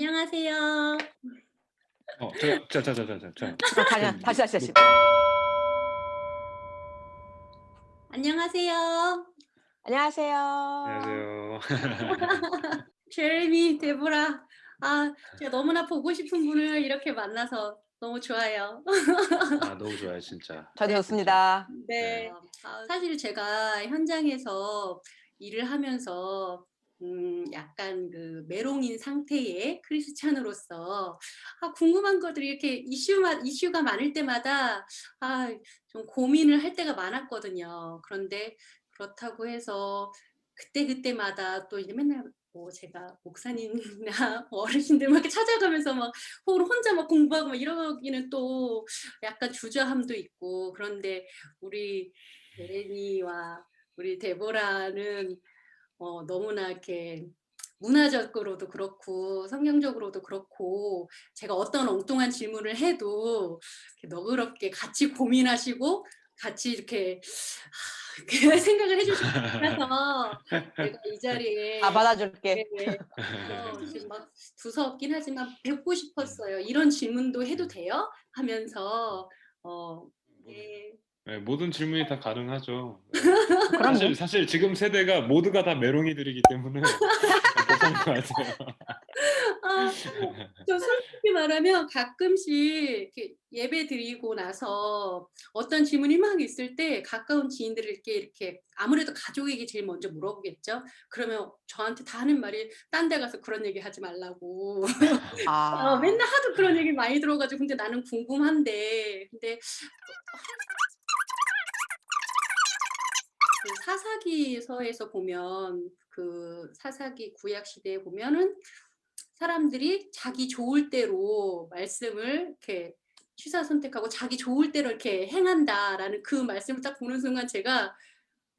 안녕하세요. 어, 저, 저, 저, 저, 저, 저, 저. 아, 다시 다시 다시 다시. 안녕하세요. 안녕하세요. 안녕하세요. 제레미, 데보라. 아, 제가 너무나 보고 싶은 분을 이렇게 만나서 너무 좋아요. 아, 너무 좋아요, 진짜. 저도 좋습니다. 네. 아, 사실 제가 현장에서 일을 하면서 음, 약간 그 메롱인 상태의 크리스찬으로서 아, 궁금한 것들이 이렇게 이슈마, 이슈가 많을 때마다 아, 좀 고민을 할 때가 많았거든요. 그런데 그렇다고 해서 그때 그때마다 또 이제 맨날 뭐 제가 목사님이나 어르신들 막 이렇게 찾아가면서 막 혼자 막 공부하고 막 이러기는 또 약간 주저함도 있고 그런데 우리 예레미와 우리 데보라는 어, 너무나 이렇게 문화적으로도 그렇고 성경적으로도 그렇고 제가 어떤 엉뚱한 질문을 해도 이렇게 너그럽게 같이 고민하시고 같이 이렇게 하, 이렇게 생각을 해주셔서 제가 이 자리에 아 받아줄게. 네, 어, 지금 막 두서없긴 하지만 뵙고 싶었어요. 이런 질문도 해도 돼요? 하면서 어, 네. 네, 모든 질문이 다 가능하죠. 네. 사실, 사실 지금 세대가 모두가 다 메롱이들이기 때문에 괜찮은 것 같아요. 아, 저 솔직히 말하면 가끔씩 이렇게 예배 드리고 나서 어떤 질문이 막 있을 때 가까운 지인들에게 이렇게 아무래도 가족에게 제일 먼저 물어보겠죠. 그러면 저한테 다 하는 말이 딴 데 가서 그런 얘기 하지 말라고. 아, 어, 맨날 하도 그런 얘기 많이 들어가지고 근데 나는 궁금한데 근데 그 사사기서에서 보면 그 사사기 구약 시대에 보면은 사람들이 자기 좋을 대로 말씀을 이렇게 취사 선택하고 자기 좋을 대로 이렇게 행한다라는 그 말씀을 딱 보는 순간 제가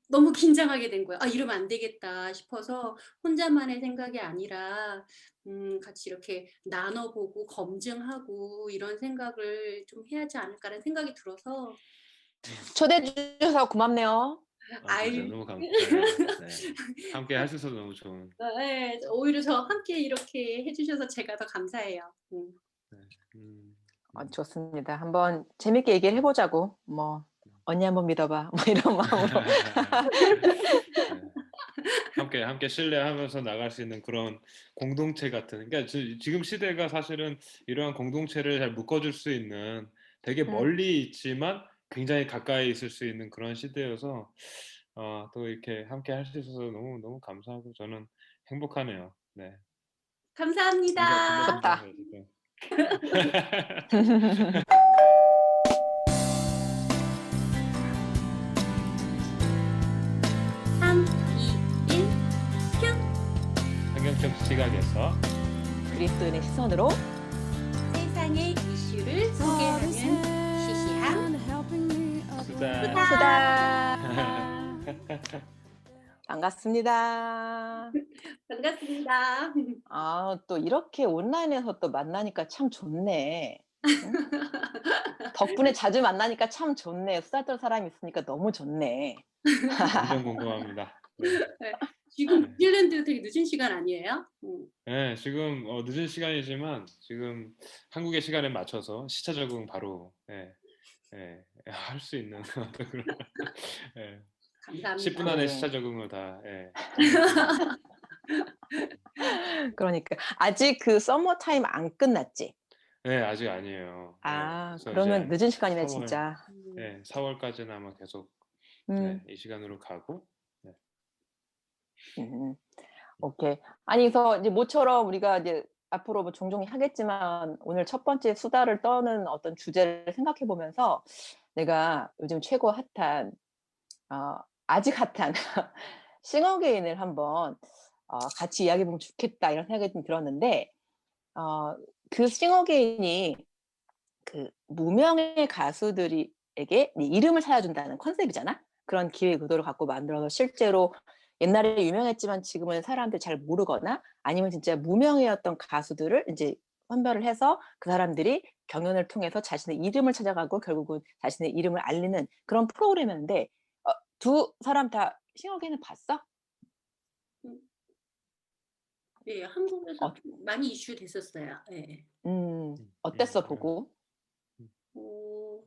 너무 긴장하게 된 거예요. 아 이러면 안 되겠다 싶어서 혼자만의 생각이 아니라 음, 같이 이렇게 나눠보고 검증하고 이런 생각을 좀 해야지 않을까라는 생각이 들어서 초대해 주셔서 고맙네요. 아, 아이. 너무 감사해요. 네. 함께 하셔서 너무 좋은. 네, 오히려 저 함께 이렇게 해주셔서 제가 더 감사해요. 음. 음, 어, 좋습니다. 한번 재밌게 얘기를 해보자고. 뭐 언니 한번 믿어봐. 뭐 이런 마음으로. 네. 함께 함께 신뢰하면서 나갈 수 있는 그런 공동체 같은. 그러니까 지- 지금 시대가 사실은 이러한 공동체를 잘 묶어줄 수 있는 되게 음. 멀리 있지만 굉장히 가까이 있을 수 있는 그런 시대여서 어, 또 이렇게 함께 할 수 있어서 너무 너무 감사하고 저는 행복하네요. 네. 감사합니다. 좋다. 환경적 시각에서 그리스도인의 시선으로 세상의 이슈를 소개하는 수다. 수다. 반갑습니다. 반갑습니다. 아, 또 이렇게 온라인에서 또 만나니까 참 좋네. 응? 덕분에 자주 만나니까 참 좋네. 수다 떨 사람이 있으니까 너무 좋네. 완전 궁금합니다. 네. 지금 뉴질랜드 되게 늦은 시간 아니에요? 음. 네, 지금 어, 늦은 시간이지만 지금 한국의 시간에 맞춰서 시차 적응 바로 예, 예, 할 수 있는 그런 예, 감사합니다. 10분 안에 네. 시차 적응을 다 예. 그러니까 아직 그 서머 타임 안 끝났지? 네, 아직 아니에요. 네, 아, 그래서 그러면 늦은 시간이네, 4월, 진짜. 음. 예, 4월까지는 아마 계속 음, 네, 이 시간으로 가고 음, 오케이. 아니, 그래서 이제 모처럼 우리가 이제 앞으로 뭐 종종 하겠지만 오늘 첫 번째 수다를 떠는 어떤 주제를 생각해 보면서 내가 요즘 최고 핫한, 어, 아직 핫한 싱어게인을 한번 어, 같이 이야기해 보면 좋겠다 이런 생각이 좀 들었는데, 어, 그 싱어게인이 그 무명의 가수들에게 이름을 찾아준다는 컨셉이잖아. 그런 기획 의도를 갖고 만들어서 실제로 옛날에 유명했지만 지금은 사람들 잘 모르거나 아니면 진짜 무명이었던 가수들을 이제 선별을 해서 그 사람들이 경연을 통해서 자신의 이름을 찾아가고 결국은 자신의 이름을 알리는 그런 프로그램이었는데 어, 두 사람 다 싱어게인을 봤어? 예, 한국에서 어. 좀 많이 이슈 됐었어요. 예. 음, 어땠어 음, 보고? 어,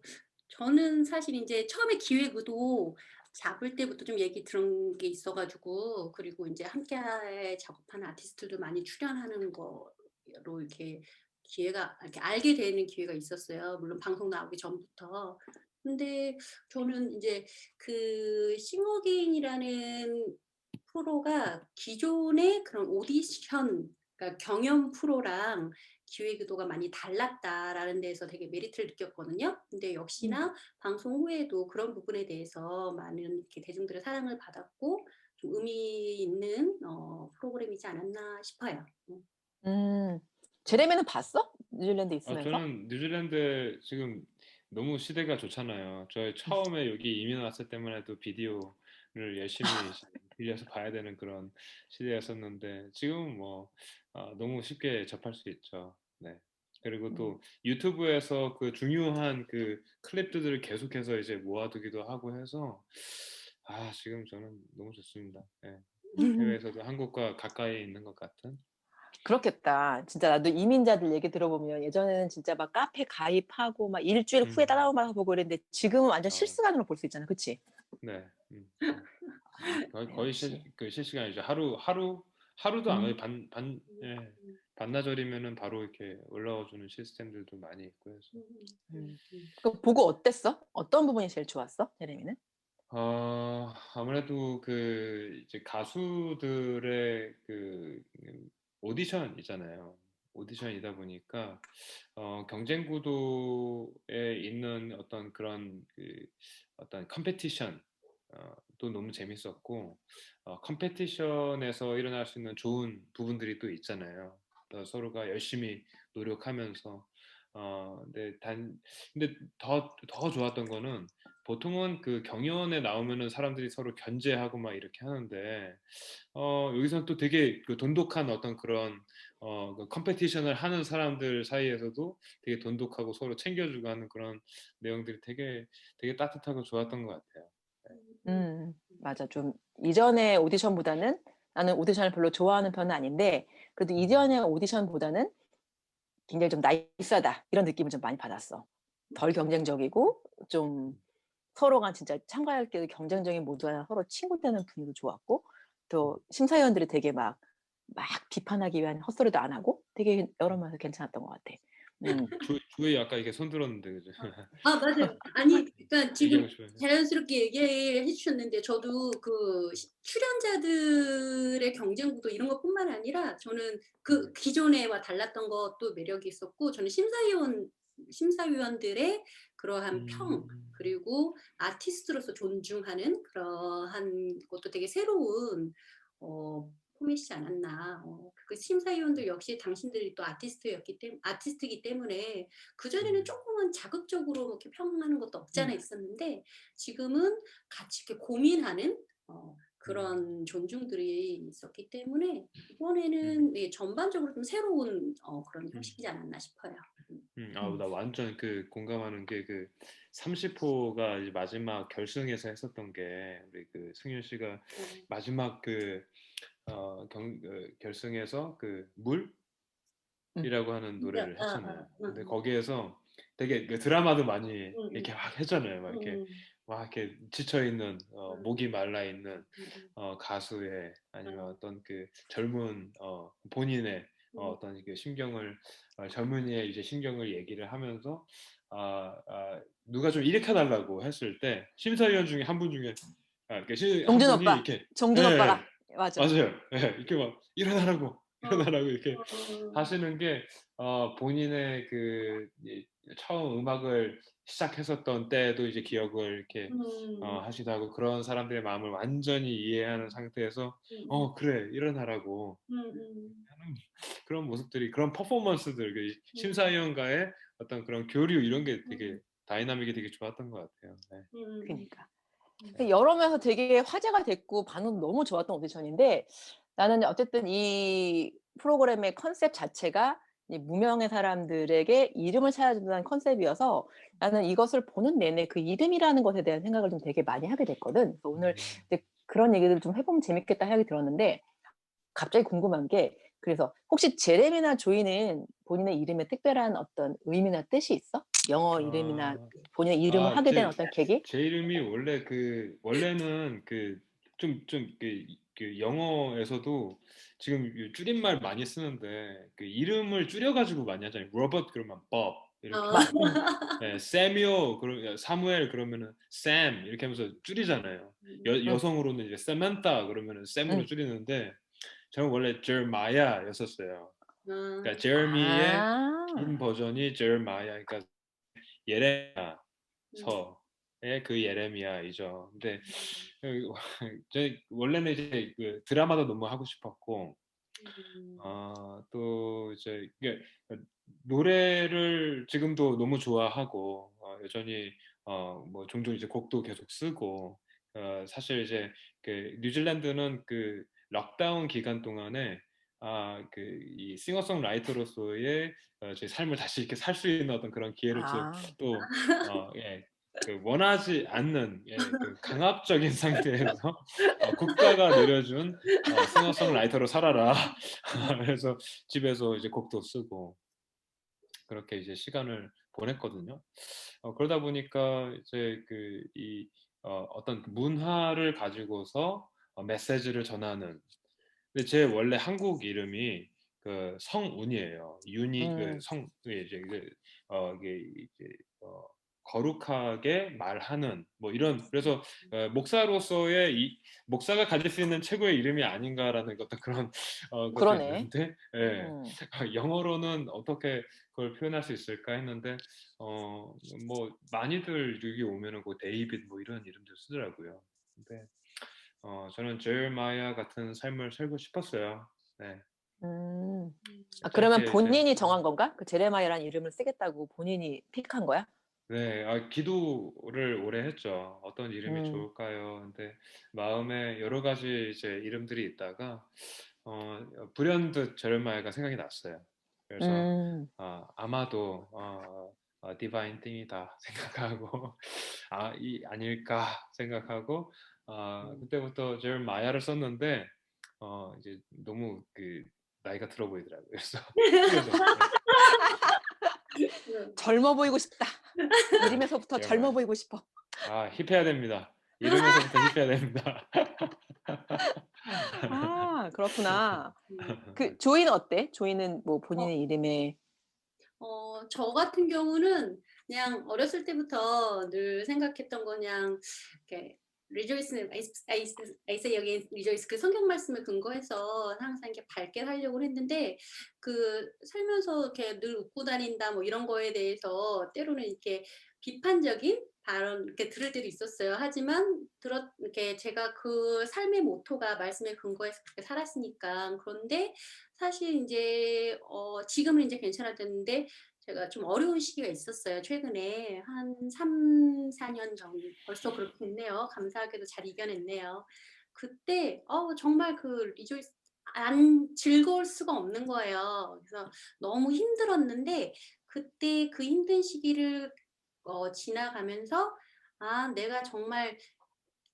저는 사실 이제 처음에 기획 의도 잡을 때부터 좀 얘기 들은 게 있어가지고 그리고 이제 함께 작업하는 아티스트들도 많이 출연하는 거로 이렇게 기회가 이렇게 알게 되는 기회가 있었어요. 물론 방송 나오기 전부터. 근데 저는 이제 그 싱어게인이라는 프로가 기존의 그런 오디션, 그러니까 경연 프로랑 기획 의도가 많이 달랐다라는 데서 되게 메리트를 느꼈거든요. 근데 역시나 방송 후에도 그런 부분에 대해서 많은 이렇게 대중들의 사랑을 받았고 좀 의미 있는 어, 프로그램이지 않았나 싶어요. 음. 음, 제레미는 봤어? 뉴질랜드 아, 있으면서? 저는 뉴질랜드 지금 너무 시대가 좋잖아요. 저희 처음에 여기 이민 왔을 때만 해도 비디오를 열심히 빌려서 봐야 되는 그런 시대였었는데 지금은 뭐 아, 너무 쉽게 접할 수 있죠. 네. 그리고 또 유튜브에서 그 중요한 그 클립들을 계속해서 이제 모아두기도 하고 해서 아 지금 저는 너무 좋습니다. 네. 해외에서도 한국과 가까이 있는 것 같은. 그렇겠다. 진짜 나도 이민자들 얘기 들어보면 예전에는 진짜 막 카페 가입하고 막 일주일 후에 음. 따라오면서 보고 그랬는데 지금은 완전 어. 실시간으로 볼 수 있잖아. 그치? 네. 음. 거의, 거의 실. 그 실시간이죠. 하루 하루 하루도 안 음. 걸려 반반 예. 반나절이면은 바로 이렇게 올라와 주는 시스템들도 많이 있고 해서. 음. 그 보고 어땠어? 어떤 부분이 제일 좋았어? 제레미는? 어, 아무래도 그 이제 가수들의 그 음, 오디션이잖아요. 오디션이다 보니까 어, 경쟁 구도에 있는 어떤 그런 그 어떤 컴페티션 어, 또 너무 재밌었고 어, 컴페티션에서 일어날 수 있는 좋은 부분들이 또 있잖아요. 어, 서로가 열심히 노력하면서 어, 근데 단 근데 더 더 좋았던 거는 보통은 그 경연에 나오면은 사람들이 서로 견제하고 막 이렇게 하는데 어, 여기서는 또 되게 그 돈독한 어떤 그런 어, 그 컴페티션을 하는 사람들 사이에서도 되게 돈독하고 서로 챙겨주고 하는 그런 내용들이 되게 되게 따뜻하고 좋았던 것 같아요. 음, 맞아. 좀 이전의 오디션보다는 나는 오디션을 별로 좋아하는 편은 아닌데 그래도 이전의 오디션보다는 굉장히 좀 나이스하다 이런 느낌을 좀 많이 받았어. 덜 경쟁적이고 좀 서로가 진짜 참가할 때도 경쟁적인 모두가 서로 친구 되는 분위기도 좋았고 또 심사위원들이 되게 막 막 비판하기 위한 헛소리도 안 하고 되게 여러 면에서 괜찮았던 것 같아. 음, 주, 주에 아까 이게 손 들었는데 그죠? 아 맞아요. 아니 그러니까 지금. 자연스럽게 얘기해 주셨는데 저도 그 시- 출연자들의 경쟁 구도 이런 것뿐만 아니라 저는 그 기존에와 달랐던 것도 매력이 있었고 저는 심사위원 심사위원들의 그러한 평 음. 그리고 아티스트로서 존중하는 그러한 것도 되게 새로운 어, 포맷이지 않았나. 어, 그 심사위원들 역시 당신들이 또 아티스트였기 때문에 아티스트이기 때문에 그 전에는 음. 조금은 자극적으로 이렇게 평하는 것도 없지 않아 있었는데 지금은 같이 이렇게 고민하는 어, 그런 존중들이 있었기 때문에 이번에는 예, 전반적으로 좀 새로운 어, 그런 형식이지 않았나 싶어요. 음, 아, 나 완전 그 공감하는 게 그 30호가 이제 마지막 결승에서 했었던 게 우리 그 승윤 씨가 어, 마지막 그 어, 경, 그 결승에서 그 음. 물이라고 하는 노래를 아, 아, 했잖아요. 음, 근데 음. 거기에서 되게 그 드라마도 많이 음, 이렇게 막 했잖아요. 막 이렇게 음, 막 이렇게 지쳐 있는 어, 음. 목이 말라 있는 음, 어, 가수의 아니면 음. 어떤 그 젊은 어, 본인의 어, 음. 어떤 그 심경을 어, 젊은이의 이제 심경을 얘기를 하면서 아, 아, 누가 좀 일으켜 달라고 했을 때 심사위원 중에 한 분 중에 아, 이렇게 시, 한 정준 분이 오빠. 이렇게 정준 네, 오빠가 맞아. 맞아요. 예, 이렇게 막 일어나라고 일어나라고 이렇게 어, 하시는 게 어, 본인의 그 이- 처음 음악을 시작했었던 때도 이제 기억을 이렇게 음, 어, 하시도 하고 그런 사람들의 마음을 완전히 이해하는 상태에서 음, 어 그래 일어나라고 음, 음. 하는 그런 모습들이 그런 퍼포먼스들 그 심사위원과의 어떤 그런 교류 이런 게 되게 다이나믹이 되게 좋았던 것 같아요. 네. 음. 그러니까. 음. 그 여러 면에서 되게 화제가 됐고 반응도 너무 좋았던 오디션인데 나는 어쨌든 이 프로그램의 컨셉 자체가 이 무명의 사람들에게 이름을 찾아준다는 컨셉이어서 나는 이것을 보는 내내 그 이름이라는 것에 대한 생각을 좀 되게 많이 하게 됐거든. 그래서 오늘 음. 이제 그런 얘기들을 좀 해보면 재밌겠다 생각이 들었는데 갑자기 궁금한 게 그래서 혹시 제레미나 조이는 본인의 이름에 특별한 어떤 의미나 뜻이 있어? 영어 이름이나 아, 본인의 이름을 아, 하게 된 제- 어떤 계기? 제 이름이 원래 그 원래는 그 좀 좀 그 그 영어에서도 지금 이 줄임말 많이 쓰는데 그 이름을 줄여가지고 많이 하잖아요. 로버트 그러면 법 이렇게. 어. 네, 세뮤 그러 사무엘 그러면은 샘 이렇게 하면서 줄이잖아요. 여, 여성으로는 이제 세멘타 그러면은 샘으로 음. 줄이는데 저는 원래 제르마야였었어요. 아, 그러니까 제르미의 아, 긴 버전이 제르마야 그러니까 예레미야 음. 서의 그 예레미야이죠. 근데 그 제 원래는 이제 그 드라마도 너무 하고 싶었고 음. 어, 또 이제 이게 노래를 지금도 너무 좋아하고 어, 여전히 어, 뭐 종종 이제 곡도 계속 쓰고 어, 사실 이제 그 뉴질랜드는 그 락다운 기간 동안에 아, 그 이 싱어송라이터로서의 어, 제 삶을 다시 이렇게 살 수 있는 어떤 그런 기회를 또 아, 또 어, 예, 그 원하지 않는 예, 그 강압적인 상태에서 어, 국가가 내려준 어, 싱어송라이터로 살아라. 그래서 집에서 이제 곡도 쓰고 그렇게 이제 시간을 보냈거든요. 어, 그러다 보니까 이제 그이 어, 어떤 문화를 가지고서 어, 메시지를 전하는. 근데 제 원래 한국 이름이 그 성운이에요. 윤이 음. 그성 이제 그 어, 이게 이제 어, 거룩하게 말하는 뭐 이런 그래서 어, 목사로서의 이 목사가 가질 수 있는 최고의 이름이 아닌가라는 어떤 그런 어, 그러네. 있는데 예. 음. 영어로는 어떻게 그걸 표현할 수 있을까 했는데 어 뭐 많이들 여기 오면은 그 데이빗 뭐 이런 이름들 쓰더라고요. 근데 어 저는 제르마야 같은 삶을 살고 싶었어요. 네. 음. 아, 그러면 이제- 본인이 정한 건가? 그 제레마이라는 이름을 쓰겠다고 본인이 픽한 거야? 네, 아, 기도를 오래 했죠. 어떤 이름이 음. 좋을까요? 근데 마음에 여러 가지 이제 이름들이 있다가 어, 불현듯 제르마야가 생각이 났어요. 그래서 음. 아, 아마도 어, 어, 디바인 띵이다 생각하고 아, 이 아닐까 생각하고 아, 음. 그때부터 제르마야를 썼는데 어, 이제 너무 그 나이가 들어 보이더라고요. 그래서 그래서, 음. 젊어 보이고 싶다. 이름에서부터. 젊어 보이고 싶어. 아, 힙해야 됩니다. 이름에서부터 힙해야 됩니다. 아, 그렇구나. 음. 그 조이는 어때? 조이는 뭐 본인의 이름에 어, 저 같은 경우는 그냥 어렸을 때부터 늘 생각했던 거 그냥 이렇게 I say again, rejoice 그 성경 말씀을 근거해서 항상 이렇게 밝게 살려고 했는데 그 살면서 이렇게 늘 웃고 다닌다 뭐 이런 거에 대해서 때로는 이렇게 비판적인 발언 이렇게 들을 때도 있었어요. 하지만 들었 이렇게 제가 그 삶의 모토가 말씀에 근거해서 그렇게 살았으니까 그런데 사실 이제 어 지금은 이제 괜찮아졌는데 제가 좀 어려운 시기가 있었어요. 최근에 한 3, 4년 전 벌써 그렇게 됐네요. 감사하게도 잘 이겨냈네요. 그때 어 정말 그 리조이스 안 즐거울 수가 없는 거예요. 그래서 너무 힘들었는데 그때 그 힘든 시기를 어, 지나가면서 아 내가 정말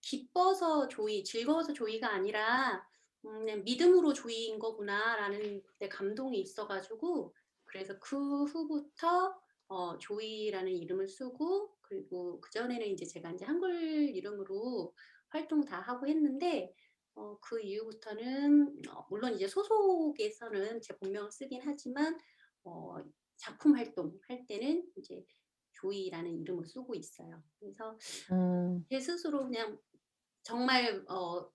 기뻐서 조이, 즐거워서 조이가 아니라 음, 믿음으로 조이인 거구나라는 그때 감동이 있어가지고 그래서 그 후부터 어, 조이라는 이름을 쓰고 그리고 그 전에는 이제 제가 이제 한글 이름으로 활동 다 하고 했는데 어, 그 이후부터는 어, 물론 이제 소속에서는 제 본명을 쓰긴 하지만 어, 작품 활동 할 때는 이제 조이라는 이름을 쓰고 있어요. 그래서 음, 제 스스로 그냥 정말 어,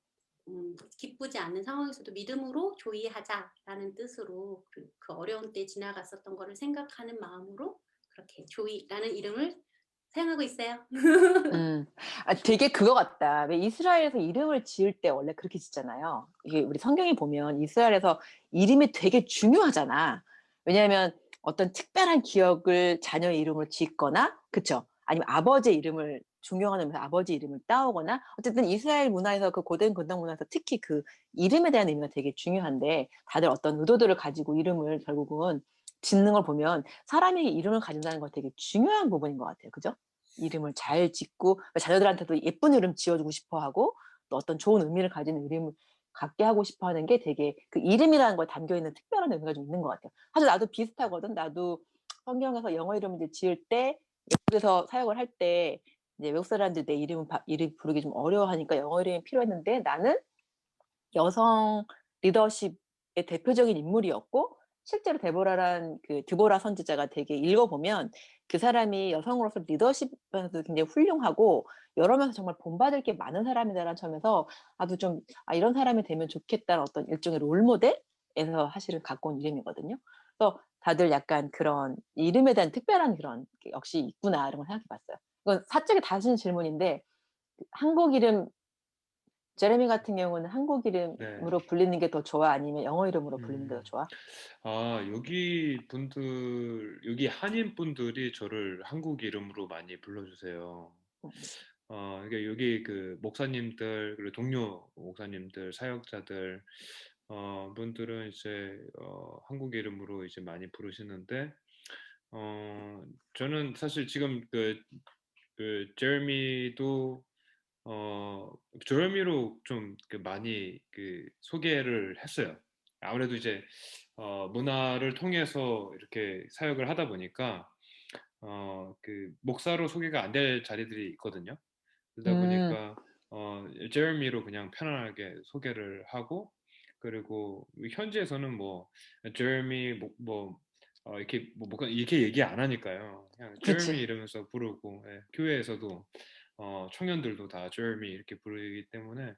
음, 기쁘지 않는 상황에서도 믿음으로 조이하자라는 뜻으로 그, 그 어려운 때 지나갔었던 거를 생각하는 마음으로 그렇게 조이라는 이름을 사용하고 있어요. 음. 아, 되게 그거 같다. 왜 이스라엘에서 이름을 지을 때 원래 그렇게 짓잖아요. 이게 우리 성경에 보면 이스라엘에서 이름이 되게 중요하잖아. 왜냐하면 어떤 특별한 기억을 자녀의 이름으로 짓거나, 그쵸? 아니면 아버지 이름을 존경하면서 아버지 이름을 따오거나, 어쨌든 이스라엘 문화에서 그 고된 근동 문화에서 특히 그 이름에 대한 의미가 되게 중요한데, 다들 어떤 의도들을 가지고 이름을 결국은 짓는 걸 보면 사람에게 이름을 가진다는 건 되게 중요한 부분인 것 같아요. 그죠? 이름을 잘 짓고 자녀들한테도 예쁜 이름 지어주고 싶어 하고 또 어떤 좋은 의미를 가진 이름을 갖게 하고 싶어 하는 게 되게 그 이름이라는 거에 담겨 있는 특별한 의미가 좀 있는 것 같아요. 사실 나도 비슷하거든. 나도 성경에서 영어 이름 이제 지을 때 외국에서 사역을 할 때 이제 외국 사람들 내 이름 이름 부르기 좀 어려워하니까 영어 이름이 필요했는데 나는 여성 리더십의 대표적인 인물이었고 실제로 데보라란 그 드보라 선지자가 되게 읽어보면 그 사람이 여성으로서 리더십에서 굉장히 훌륭하고 여러 면에서 정말 본받을 게 많은 사람이다라는 점에서 나도 좀 아, 이런 사람이 되면 좋겠다는 어떤 일종의 롤모델에서 사실은 갖고 온 이름이거든요. 그래서 다들 약간 그런 이름에 대한 특별한 그런 게 역시 있구나 이런 걸 생각해 봤어요. 이건 사적에 다시는 질문인데 한국 이름 제레미 같은 경우는 한국 이름으로 불리는 게 더 좋아 아니면 영어 이름으로 불리는 게더 음. 좋아? 아, 여기 분들, 여기 한인 분들이 저를 한국 이름으로 많이 불러주세요. 음. 어, 그러니까 여기 그 목사님들, 그리고 동료 목사님들, 사역자들, 어, 분들은 이제 어, 한국 이름으로 이제 많이 부르시는데, 어, 저는 사실 지금 그, 그 제레미도 어, 제레미로 좀 그 많이 그 소개를 했어요. 아무래도 이제 어, 문화를 통해서 이렇게 사역을 하다 보니까 어, 그 목사로 소개가 안 될 자리들이 있거든요. 그러다 음. 보니까 어, 제레미로 그냥 편안하게 소개를 하고 그리고 현지에서는 뭐 제레미 뭐, 뭐 어, 이렇게 뭐, 뭐 이렇게 얘기 안 하니까요. 그냥. 제레미 이러면서 부르고 예, 교회에서도 어, 청년들도 다 제레미 이렇게 부르기 때문에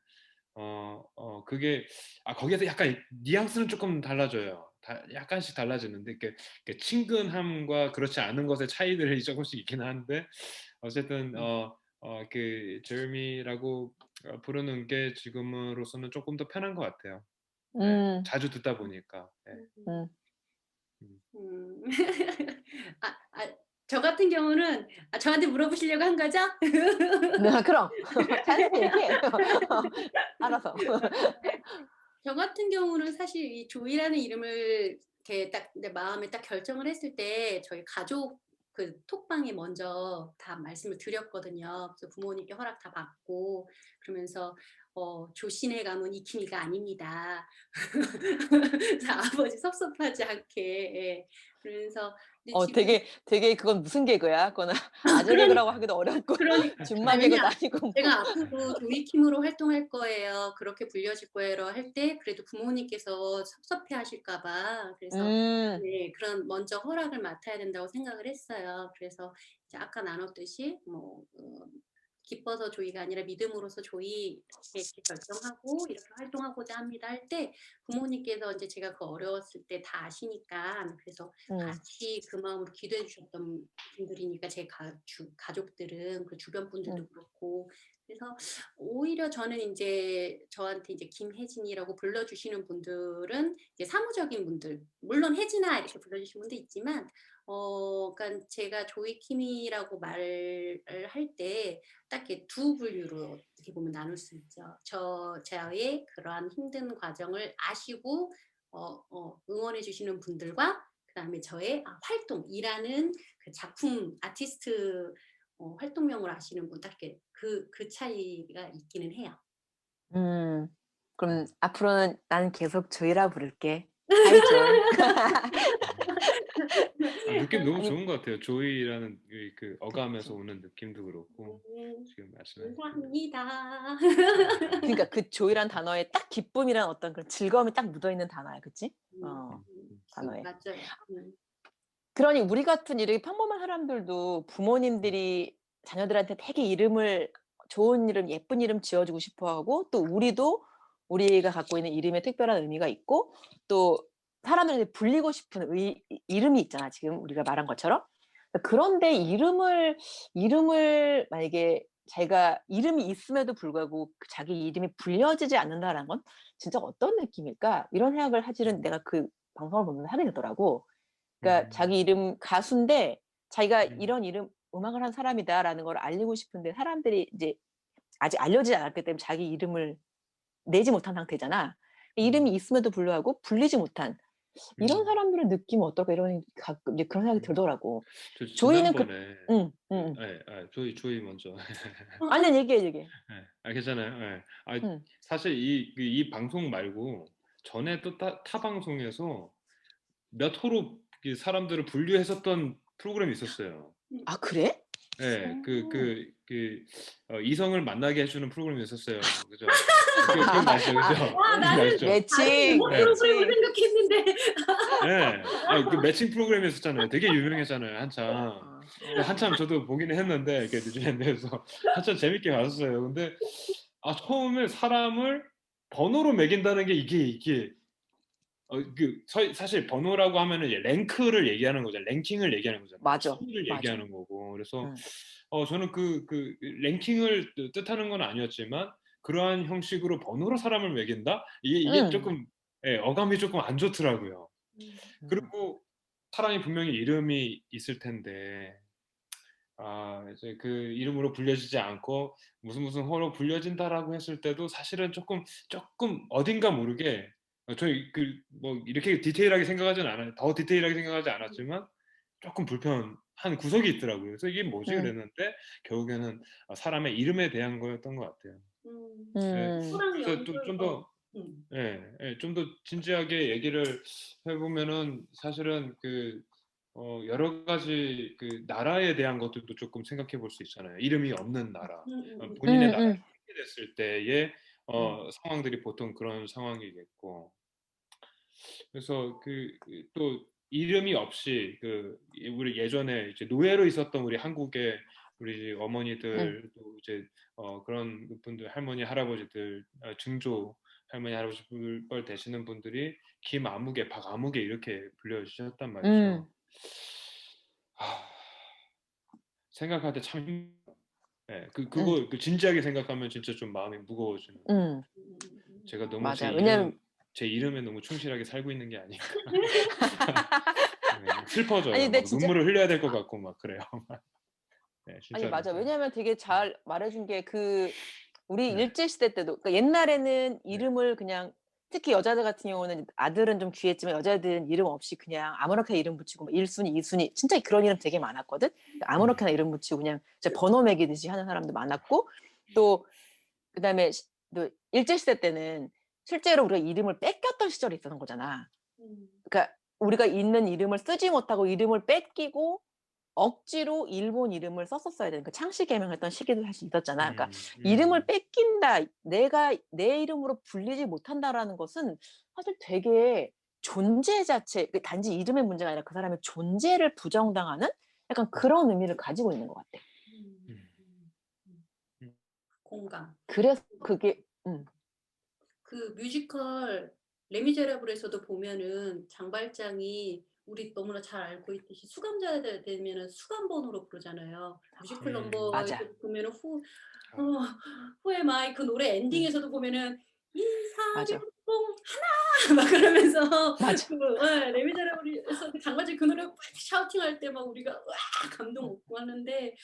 어, 어, 그게 아 거기에서 약간 뉘앙스는 조금 달라져요. 다, 약간씩 달라지는데 이렇게, 이렇게 친근함과 그렇지 않은 것의 차이들이 조금씩 있긴 한데 어쨌든 어, 어, 그 제레미라고 어, 부르는 게 지금으로서는 조금 더 편한 것 같아요. 네, 음, 자주 듣다 보니까. 네. 음. 음. 아, 아, 저 같은 경우는 아, 저한테 물어보시려고 한 거죠? 네, 그럼 자연스럽게 얘기해. 알아서. 저 같은 경우는 사실 이 조이라는 이름을 이렇게 딱 내 마음에 딱 결정을 했을 때 저희 가족 그 톡방에 먼저 다 말씀을 드렸거든요. 그래서 부모님께 허락 다 받고 그러면서 어, 조신의 가문 이키미가 아닙니다. 그래서 아버지 섭섭하지 않게 예. 근데 어, 되게 되게 그건 무슨 개그야? 그거는 아재 그러니- 개그라고 하기도 어렵고 왜냐- 개그도 아니고. 뭐. 제가 앞으로 조이킴으로 활동할 거예요. 그렇게 불려질 거예요. 할 때 그래도 부모님께서 섭섭해 하실까봐 그래서 음, 네, 그런 먼저 허락을 맡아야 된다고 생각을 했어요. 그래서 아까 나눴듯이 뭐 어, 기뻐서 조이가 아니라 믿음으로서 조이 이렇게 결정하고 이렇게 활동하고자 합니다 할 때 부모님께서 이제 제가 그 어려웠을 때 다 아시니까 그래서 음, 같이 그 마음으로 기도해 주셨던 분들이니까 제 가, 주, 가족들은 그 주변 분들도 음. 그렇고 그래서 오히려 저는 이제 저한테 이제 김혜진이라고 불러주시는 분들은 이제 사무적인 분들 물론 혜진아 이렇게 불러주시는 분도 있지만 어 그러니까 제가 조이킴이라고 말을 할 때 딱 이렇게 두 분류로 어떻게 보면 나눌 수 있죠. 저 저의 그러한 힘든 과정을 아시고 어, 어, 응원해 주시는 분들과 그다음에 저의 아, 활동 일하는 그 작품 아티스트 어, 활동명을 아시는 분딱 이렇게 그, 그 차이가 있기는 해요. 음. 그럼 앞으로는 난 계속 조이라 부를게. 아, 느낌 너무 좋은 것 같아요. 조이라는 이- 그 어감에서 오는 느낌도 그렇고 음, 지금 말씀하신 감사합니다. 그러니까 그 조이란 단어에 딱 기쁨이란 어떤 그런 즐거움이 딱 묻어 있는 단어야, 그렇지? 어, 음, 단어에. 맞아요. 음. 그러니 우리 같은 이렇게 평범한 사람들도 부모님들이 자녀들한테 되게 이름을 좋은 이름, 예쁜 이름 지어주고 싶어하고 또 우리도 우리가 갖고 있는 이름에 특별한 의미가 있고 또 사람들한테 불리고 싶은 의, 이름이 있잖아 지금 우리가 말한 것처럼 그런데 이름을 이름을 만약에 자기가 이름이 있음에도 불구하고 그 자기 이름이 불려지지 않는다라는 건 진짜 어떤 느낌일까 이런 생각을 사실은 내가 그 방송을 보면서 하게 되더라고. 그러니까 음. 자기 이름 가수인데 자기가 음. 이런 이름 음악을 한 사람이다라는 걸 알리고 싶은데 사람들이 이제 아직 알려지지 않았기 때문에 자기 이름을 내지 못한 상태잖아. 이름이 있음에도 불구하고 불리지 못한 이런 음. 사람들의 느낌은 어떨까 이런 가끔 이제 그런 생각이 음. 들더라고. 저 조이는 그- 지난번에 응, 응. 예, 아, 조이 조이 먼저. 아니 얘기해 얘기해. 예. 아 괜찮아요. 예. 아 응. 사실 이, 그- 이 방송 말고 전에 또타 방송에서 몇 호로 그 사람들을 분류했었던 프로그램이 있었어요. 아 그래? 예, 그, 오. 그, 그, 어, 이성을 만나게 해주는 프로그램이 있었어요. 그죠? 그, 기억나시죠? 그죠? 아, 나는 기억나시죠? 매칭. 뭐 네. 프로그램을 생각했는데 예. 아, 그 매칭 프로그램이 있었잖아요. 되게 유명했잖아요, 한참. 어, 근데 한참 저도 보기는 했는데, 이렇게 뉴질랜드에서 한참 재밌게 봤었어요. 근데, 아, 처음에 사람을 번호로 매긴다는 게 이게, 이게, 어, 그, 서- 사실 번호라고 하면은 이제 랭크를 얘기하는 거죠. 랭킹을 얘기하는 거잖아요. 맞아, 순위를 맞아. 얘기하는 거고. 그래서, 음. 어, 저는 그, 그, 랭킹을 뜻- 뜻하는 건 아니었지만, 그러한 형식으로 번호로 사람을 매긴다? 이게, 이게 음. 조금, 예, 어감이 조금 안 좋더라고요. 그리고 사람이 분명히 이름이 있을 텐데 아 이제 그 이름으로 불려지지 않고 무슨 무슨 호로 불려진다라고 했을 때도 사실은 조금 조금 어딘가 모르게 어, 저희 그뭐 이렇게 디테일하게 생각하지는 않아요. 더 디테일하게 생각하지 않았지만 조금 불편 한 구석이 있더라고요. 그래서 이게 뭐지 음. 그랬는데 결국에는 어, 사람의 이름에 대한 거였던 것 같아요. 음, 음. 호랑 그래서 연결, 좀더 어, 음. 예, 예, 좀 더 진지하게 얘기를 해보면은 사실은 그 어, 여러 가지 그 나라에 대한 것들도 조금 생각해 볼 수 있잖아요. 이름이 없는 나라, 음, 음, 어, 음. 본인의 음, 나라에 음. 됐을 때의 어, 상황들이 보통 그런 상황이겠고. 그래서 그 또 이름이 없이 그 우리 예전에 이제 노예로 있었던 우리 한국의 우리 어머니들 또 이제 어, 그런 분들 할머니 할아버지들 어, 증조 할머니 할아버지들 되시는 분들이 김아무개 박아무개 이렇게 불려주셨단 말이죠. 음. 하, 생각할 때참 힘. 예, 그 그거 그 진지하게 생각하면 진짜 좀 마음이 무거워지는. 음. 음, 음, 음. 제가 너무 맞아. 제 이름 왜냐면- 제 이름에 너무 충실하게 살고 있는 게 아닌가. 네, 슬퍼져요. 아니, 근데 막 진짜- 눈물을 흘려야 될 것 같고 막 그래요. 네, 아니 진짜로. 맞아. 왜냐면 되게 잘 말해준 게 그 우리 네. 일제 시대 때도 그러니까 옛날에는 이름을 그냥 특히 여자들 같은 경우는 아들은 좀 귀했지만 여자들은 이름 없이 그냥 아무렇게나 이름 붙이고 뭐 1순위, 2순위 진짜 그런 이름 되게 많았거든. 그러니까 아무렇게나 이름 붙이고 그냥 진짜 번호 매기듯이 하는 사람도 많았고 또 그다음에 시- 또 일제 시대 때는 실제로 우리가 이름을 뺏겼던 시절이 있었던 거잖아. 음. 그러니까 우리가 있는 이름을 쓰지 못하고 이름을 뺏기고 억지로 일본 이름을 썼었어야 되는 그 창씨 개명했던 시기도 사실 있었잖아. 그러니까 음, 이름을 음, 뺏긴다, 내가 내 이름으로 불리지 못한다라는 것은 사실 되게 존재 자체, 그 단지 이름의 문제가 아니라 그 사람의 존재를 부정당하는 약간 그런 의미를 가지고 있는 것 같아. 음, 음. 음, 음. 공감. 그래서 그게 음, 그 뮤지컬 레미제라블에서도 보면은 장발장이 우리 너무나 잘 알고 있듯이 수감자 되면은 수감번호로 부르잖아요. 뮤지컬 음, 넘버에서 맞아. 보면은 후 어, 후에 마이 그 노래 엔딩에서도 보면은 맞아. 이사룡뽕 하나 막 그러면서 맞아. 그 예, 레미제라블에서 그 장발장 그 노래 막 샤우팅할 때 막 우리가 와 감동 먹고 하는데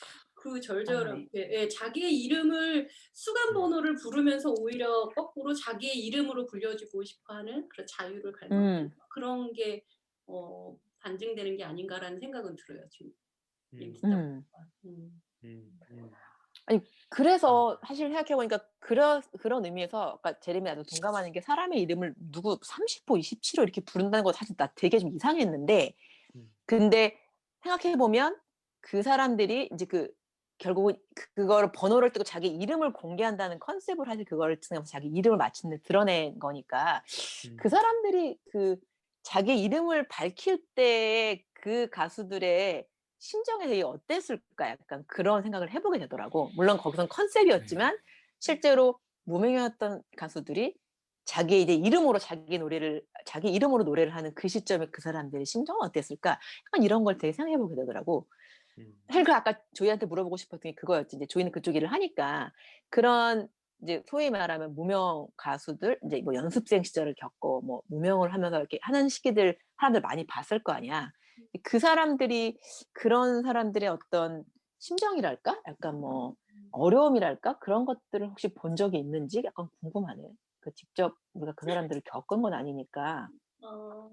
그 절절한 예, 예, 자기의 이름을 수감 번호를 부르면서 오히려 거꾸로 자기의 이름으로 불려지고 싶어하는 그런 자유를 갈망하는 음. 그런 게 어, 반증되는 게 아닌가라는 생각은 들어요 지금. 음, 음. 음. 음, 음. 그래서 사실 생각해 보니까 그런 그런 의미에서 아까 제레미 나도 동감하는 게 사람의 이름을 누구 30호, 27호 이렇게 부른다는 거 사실 나 되게 좀 이상했는데 음. 근데 생각해 보면 그 사람들이 이제 그 결국은 그거를 번호를 뜨고 자기 이름을 공개한다는 컨셉을 사실 그거를 통해서 자기 이름을 데 드러낸 거니까 음. 그 사람들이 그 자기 이름을 밝힐 때 그 가수들의 심정에 대해 어땠을까 약간 그런 생각을 해보게 되더라고. 물론 거기선 컨셉이었지만 실제로 무명이었던 가수들이 자기 이제 이름으로 자기 노래를 자기 이름으로 노래를 하는 그 시점에 그 사람들의 심정은 어땠을까? 약간 이런 걸 되게 생각해보게 되더라고. 음. 사실 그 아까 조이한테 물어보고 싶었던 게 그거였지. 이제 조이는 그쪽 일을 하니까 그런 이제 소위 말하면 무명 가수들 이제 뭐 연습생 시절을 겪고 뭐 무명을 하면서 이렇게 하는 시기들 사람들 많이 봤을 거 아니야. 그 사람들이 그런 사람들의 어떤 심정이랄까? 약간 뭐 어려움이랄까? 그런 것들을 혹시 본 적이 있는지 약간 궁금하네. 그 직접 우리가 그 사람들을 겪은 건 아니니까. 어,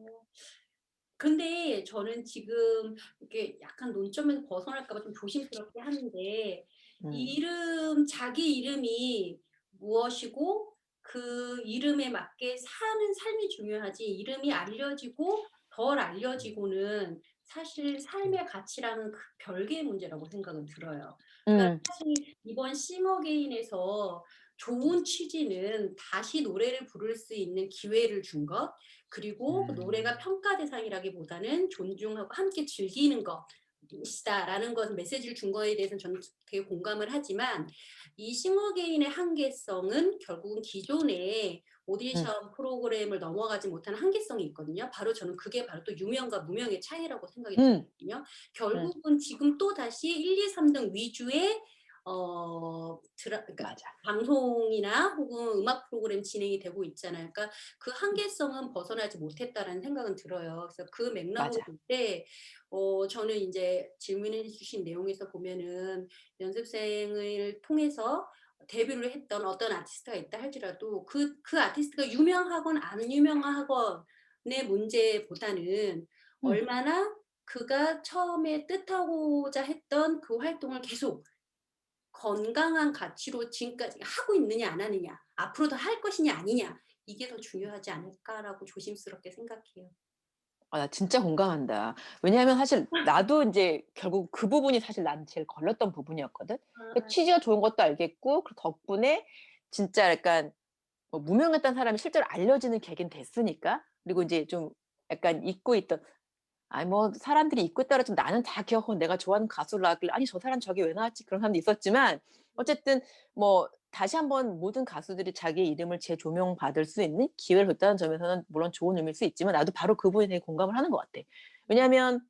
근데 저는 지금 이렇게 약간 논점에서 벗어날까 봐 좀 조심스럽게 하는데 음. 이름, 자기 이름이 무엇이고 그 이름에 맞게 사는 삶이 중요하지 이름이 알려지고 덜 알려지고는 사실 삶의 가치랑은 그 별개의 문제라고 생각은 들어요. 그러니까 음. 사실 이번 싱어게인에서 좋은 취지는 다시 노래를 부를 수 있는 기회를 준 것, 그리고 그 음. 노래가 평가 대상이라기보다는 존중하고 함께 즐기는 것이다라는 것은 메시지를 준 거에 대해서는 저는 되게 공감을 하지만 이 싱어게인의 한계성은 결국은 기존의 오디션 프로그램을 넘어가지 못하는 한계성이 있거든요. 바로 저는 그게 바로 또 유명과 무명의 차이라고 생각이 음. 들거든요. 결국은 지금 또 다시 1, 2, 3등 위주의 어 드라 그러니까 맞아. 방송이나 혹은 음악 프로그램 진행이 되고 있잖아요. 그러니까 그 한계성은 벗어나지 못했다라는 생각은 들어요. 그래서 그 맥락으로 맞아. 볼때 어 저는 이제 질문해 주신 내용에서 보면은 연습생을 통해서 데뷔를 했던 어떤 아티스트가 있다 할지라도 그 그 아티스트가 유명하건 안 유명하건의 문제보다는 음. 얼마나 그가 처음에 뜻하고자 했던 그 활동을 계속 건강한 가치로 지금까지 하고 있느냐 안 하느냐 앞으로도 할 것이냐 아니냐 이게 더 중요하지 않을까라고 조심스럽게 생각해요. 아, 나 진짜 공감한다. 왜냐하면 사실 나도 이제 결국 그 부분이 사실 난 제일 걸렸던 부분이었거든. 그러니까 취지가 좋은 것도 알겠고 그 덕분에 진짜 약간 뭐 무명했던 사람이 실제로 알려지는 계기는 됐으니까 그리고 이제 좀 약간 잊고 있던 아니 뭐 사람들이 잊고 있다라 좀 나는 다 기억하고 내가 좋아하는 가수를 나왔길래 아니 저 사람 저기 왜 나왔지 그런 사람도 있었지만 어쨌든 뭐 다시 한번 모든 가수들이 자기의 이름을 재조명 받을 수 있는 기회를 줬다는 점에서는 물론 좋은 의미일 수 있지만 나도 바로 그 부분에 대해 공감을 하는 것 같아. 왜냐하면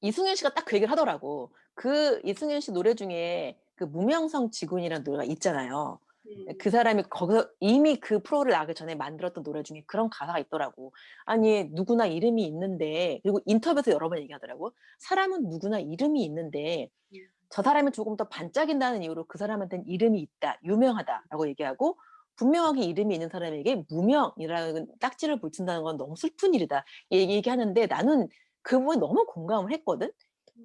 이승현 씨가 딱 그 얘기를 하더라고. 그 이승현 씨 노래 중에 그 무명성 지군이라는 노래가 있잖아요. 음. 그 사람이 거기서 이미 그 프로를 나가기 전에 만들었던 노래 중에 그런 가사가 있더라고. 아니 누구나 이름이 있는데 그리고 인터뷰에서 여러 번 얘기하더라고. 사람은 누구나 이름이 있는데 음. 저 사람이 조금 더 반짝인다는 이유로 그 사람한테는 이름이 있다, 유명하다라고 얘기하고 분명하게 이름이 있는 사람에게 무명이라는 딱지를 붙인다는 건 너무 슬픈 일이다. 얘- 얘기하는데 나는 그 부분에 너무 공감을 했거든.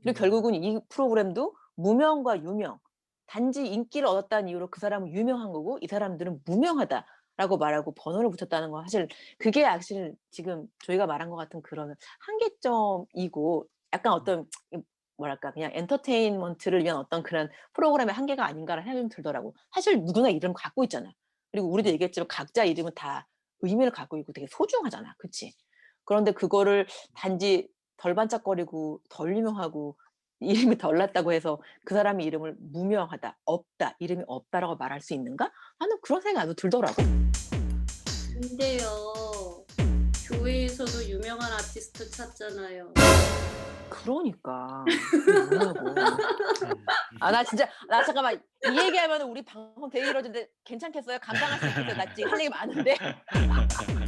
그리고 결국은 이 프로그램도 무명과 유명 단지 인기를 얻었다는 이유로 그 사람은 유명한 거고 이 사람들은 무명하다라고 말하고 번호를 붙였다는 건 사실 그게 사실 지금 저희가 말한 것 같은 그런 한계점이고 약간 어떤 이 뭐랄까 그냥 엔터테인먼트를 위한 어떤 그런 프로그램의 한계가 아닌가라는 생각이 좀 들더라고. 사실 누구나 이름 갖고 있잖아. 그리고 우리도 얘기했지만 각자 이름은 다 의미를 갖고 있고 되게 소중하잖아. 그치? 그런데 그거를 단지 덜 반짝거리고 덜 유명하고 이름이 덜 났다고 해서 그 사람의 이름을 무명하다, 없다, 이름이 없다라고 말할 수 있는가? 하는 그런 생각이 나도 들더라고. 근데요 교회에서도 유명한 아티스트 찾잖아요. 그러니까 그게 뭐냐고. 아 나 진짜 나 잠깐만 이 얘기하면 우리 방송 되게 길어지는데 괜찮겠어요? 감당할 수 있겠어요? 나 지금 할 얘기 많은데.